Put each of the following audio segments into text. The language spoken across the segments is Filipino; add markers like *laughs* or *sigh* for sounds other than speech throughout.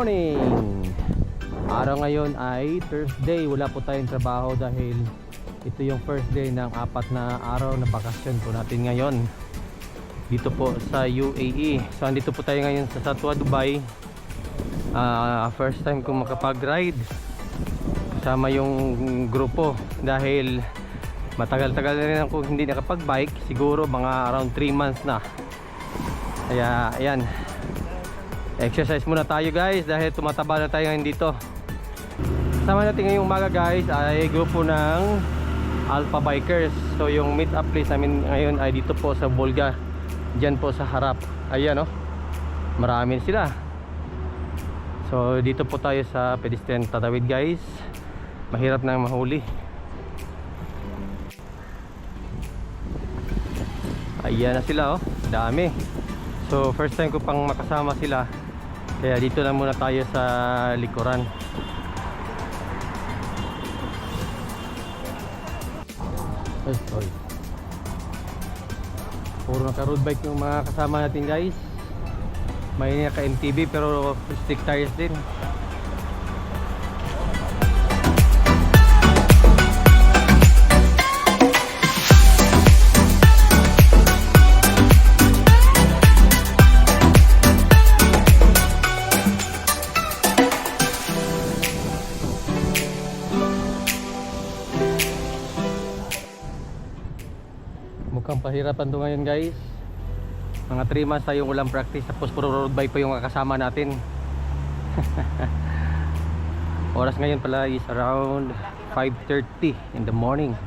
morning! Araw ngayon ay Thursday. Wala po tayong trabaho dahil ito yung first day ng apat na araw na bakasyon po natin ngayon. Dito po sa UAE. So andito po tayo ngayon sa Satwa, Dubai. Ah, first time ko makapag-ride kasama yung grupo dahil matagal-tagal na rin ako hindi nakapag-bike. Siguro mga around 3 months na. Kaya ayan, Exercise muna tayo guys dahil tumataba na tayo ngayon dito. Kasama natin ngayong umaga guys ay grupo ng Alpha Bikers. So yung meet up place namin ngayon ay dito po sa Volga. Diyan po sa harap. Ayan oh. Marami sila. So dito po tayo sa pedestrian tatawid guys. Mahirap na mahuli. Ayan na sila oh. Dami. So first time ko pang makasama sila. Kaya dito lang muna tayo sa likuran. Ay, oy. Puro naka road bike yung mga kasama natin guys. May naka MTB pero stick tires din. Mukhang pahirapan to ngayon guys. Mga 3 months tayong walang practice tapos puro road bike pa yung kasama natin. *laughs* Oras ngayon pala is around 5.30 in the morning.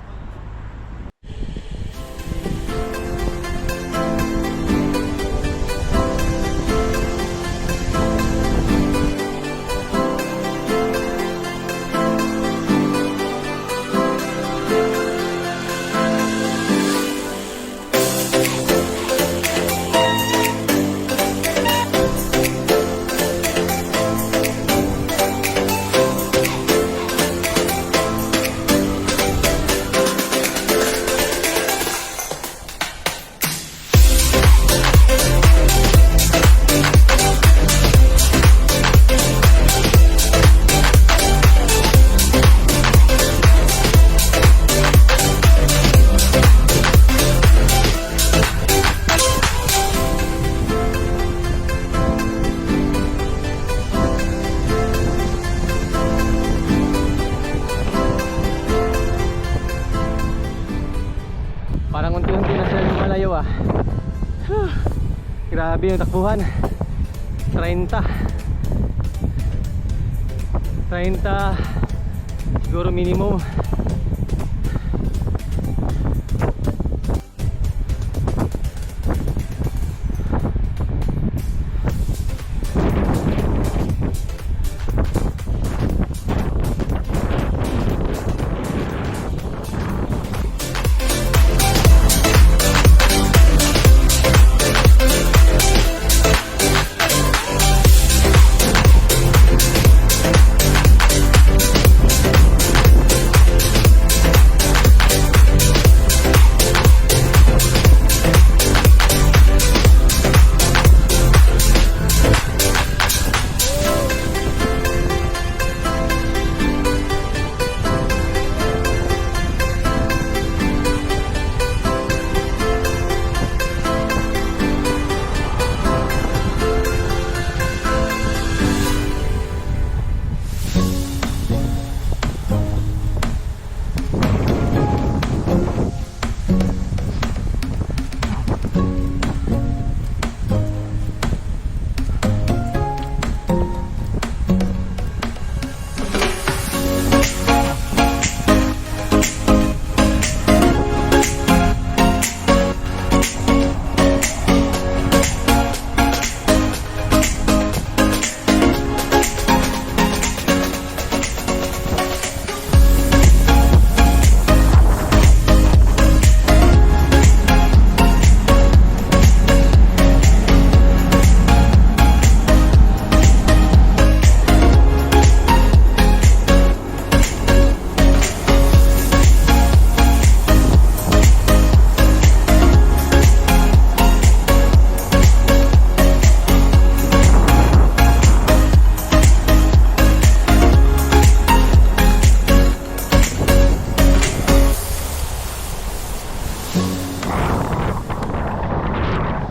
Grabe yung takbuhan. 30. 30 siguro minimum.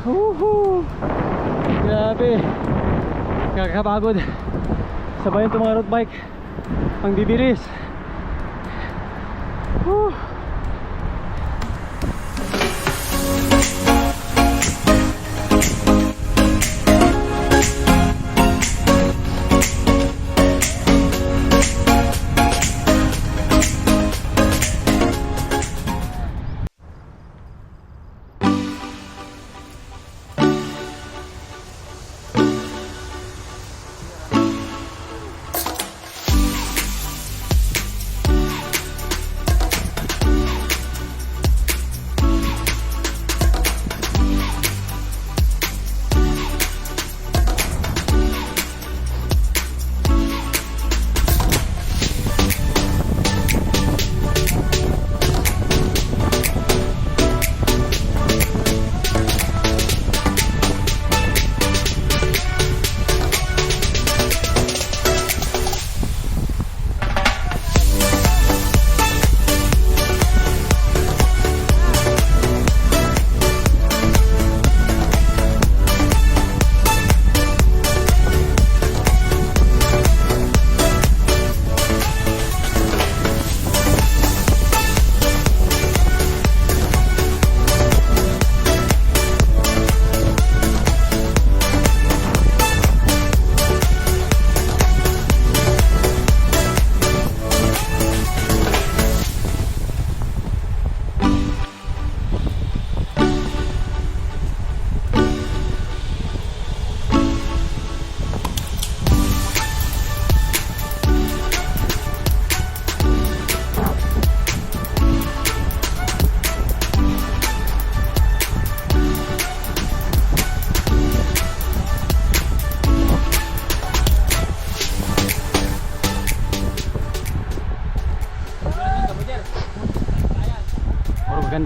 Woohoo! Grabe! Kakapagod. Sabayan itong mga road bike. Ang bibiris. Woo!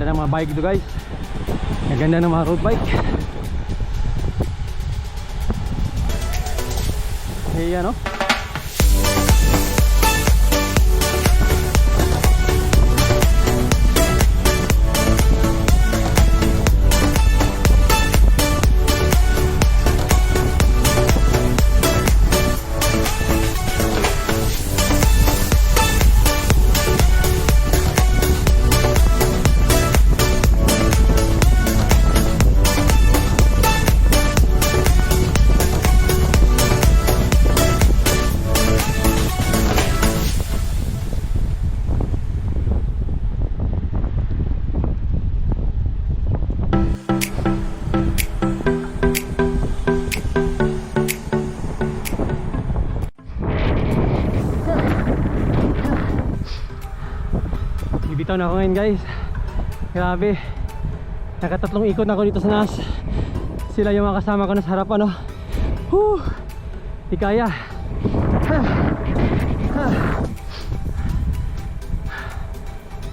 Maganda ng mga bike dito guys. Maganda ng mga road bike. Eh ano? Bibitaw na ako ngayon guys Grabe Nakatatlong ikot na ako dito sa NAS Sila yung mga kasama ko na sa harapan oh. Whew. Di kaya Ha. Ha.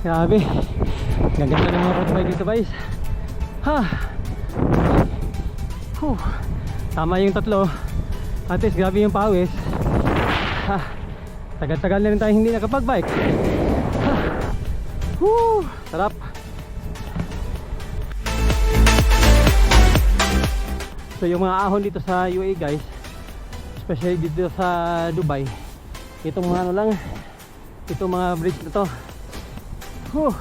Grabe Gaganda ng mga road bike dito guys Ha. Whew. Tama yung tatlo At least grabe yung pawis ha. Tagal-tagal na rin tayo hindi nakapag-bike Woo! Sarap! So yung mga ahon dito sa UAE guys Especially dito sa Dubai Itong mga ano lang Itong mga bridge na to Whew!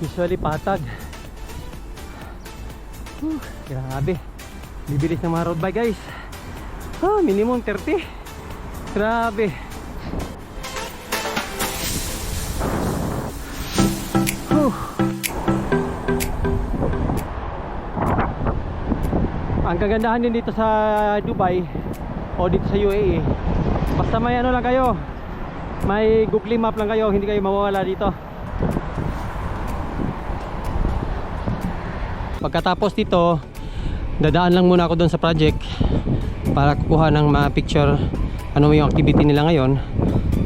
Usually patag Whew! Grabe Bibilis ng mga road bike guys ah, Minimum 30 Grabe Ang kagandahan din dito sa Dubai o dito sa UAE basta may ano lang kayo may Google Map lang kayo hindi kayo mawawala dito. Pagkatapos dito dadaan lang muna ako doon sa project para kukuha ng mga picture ano yung activity nila ngayon.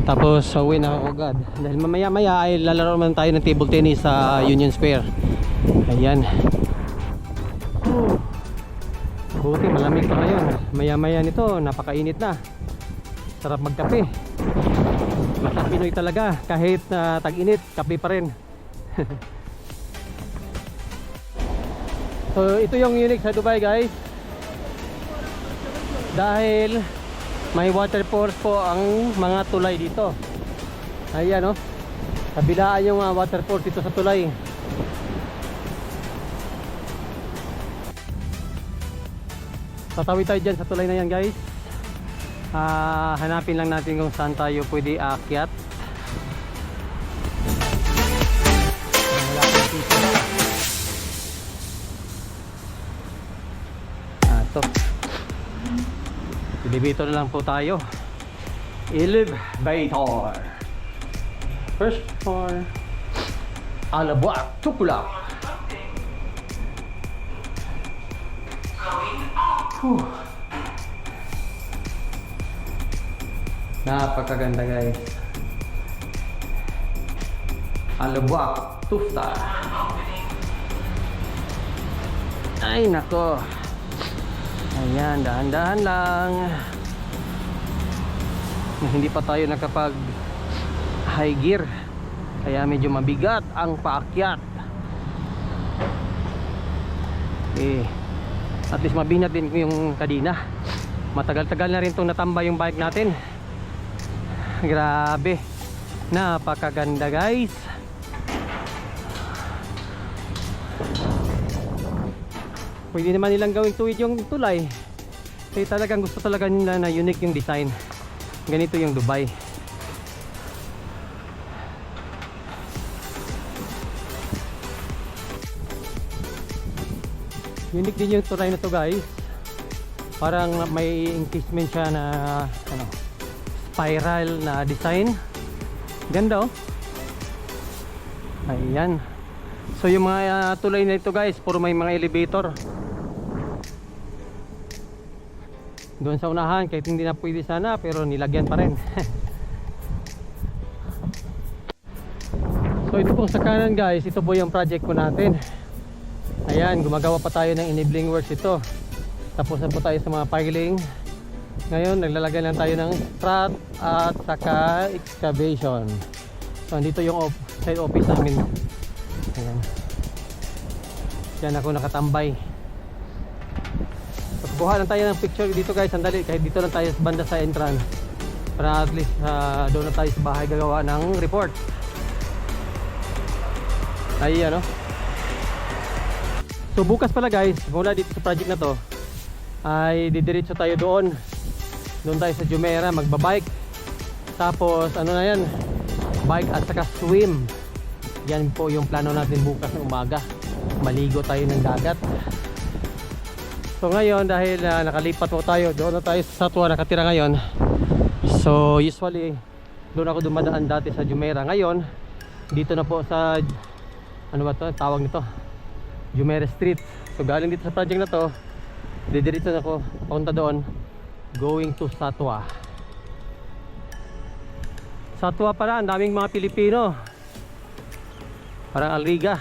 Tapos uwi na ako agad. Dahil mamaya maya ay lalaro naman tayo ng table tennis sa Union Square. Ayan. Buti malamig pa ngayon maya maya nito napakainit na sarap magkape basta Pinoy talaga kahit na tag-init kape pa rin *laughs* so ito yung unique sa Dubai guys dahil May waterfalls po ang mga tulay dito. Ayan oh. Kabilaan yung uh, waterfalls dito sa tulay. Tatawid tayo dyan sa tulay na yan guys. Ah, hanapin lang natin kung saan tayo pwede aakyat. Ah, to. Elevator na lang po tayo. Elevator. First floor. Alabuak, Tukulak. Whew. Napakaganda guys. Alabuak, Tufta. Ay nako. Ayan, dahan-dahan lang. Hindi pa tayo nakapag high gear. Kaya medyo mabigat ang paakyat. Eh, at least mabinat din yung kadina. Matagal-tagal na rin itong natambay yung bike natin. Grabe. Napakaganda guys. Pwede naman nilang gawing tuwid yung tulay. Kasi talagang gusto talaga nila na unique yung design. Ganito yung Dubai. Unique din yung tulay na to guys. Parang may encasement siya na ano, spiral na design. Ganda oh. Ayan. So yung mga uh, tulay na ito guys, puro may mga elevator. Doon sa unahan, kahit hindi na pwede sana, pero nilagyan pa rin. *laughs* so ito pong sa kanan guys, ito po yung project po natin. Ayan, gumagawa pa tayo ng enabling works ito. Tapos na po tayo sa mga piling. Ngayon, naglalagay lang tayo ng strat at saka excavation. So, andito yung op side office namin. Ayan. Diyan ako nakatambay. So, lang tayo ng picture dito guys. Sandali, kahit dito lang tayo sa banda sa entrance. Para at least uh, doon na tayo sa bahay gagawa ng report. Ay, ano. So bukas pala guys, mula dito sa project na to, ay didiretso tayo doon. Doon tayo sa Jumeirah magbabike. Tapos ano na yan, bike at saka swim. Yan po yung plano natin bukas ng umaga. Maligo tayo ng dagat. So ngayon dahil uh, nakalipat po tayo, doon na tayo sa Satwa nakatira ngayon. So usually doon ako dumadaan dati sa Jumeirah. Ngayon, dito na po sa ano ba to? Tawag nito. Jumeirah Street. So galing dito sa project na to, didiretso na ako papunta doon going to Satwa. Satwa pala, ang daming mga Pilipino. Parang Alriga.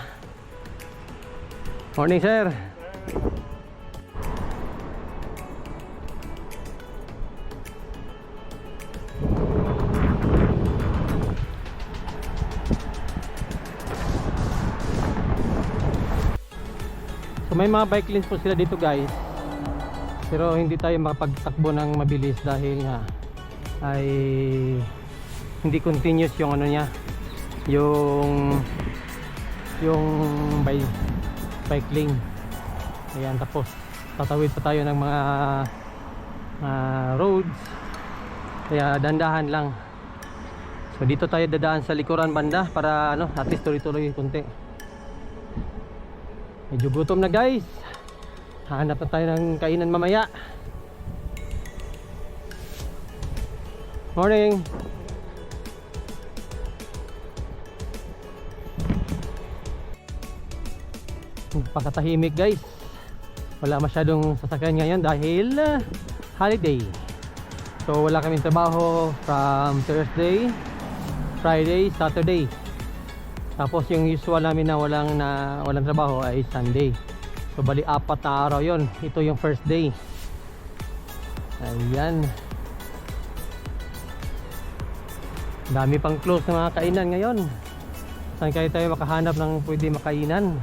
Morning, sir. So may mga bike lanes po sila dito guys. Pero hindi tayo makapagtakbo ng mabilis dahil nga ay hindi continuous yung ano niya yung yung bike bike lane. Ayan tapos tatawid pa tayo ng mga ah, roads. Kaya dandahan lang. So dito tayo dadaan sa likuran banda para ano at least tuloy-tuloy kunti medyo gutom na guys. Hanap na tayo ng kainan mamaya. Morning. Pakatahimik guys. Wala masyadong sasakyan ngayon dahil uh, holiday. So wala kaming trabaho from Thursday Friday, Saturday tapos yung usual namin na walang, na, walang trabaho ay Sunday. So bali apat na araw yon ito yung first day. Ayan. Dami pang close na mga kainan ngayon. Saan kayo tayo makahanap ng pwede makainan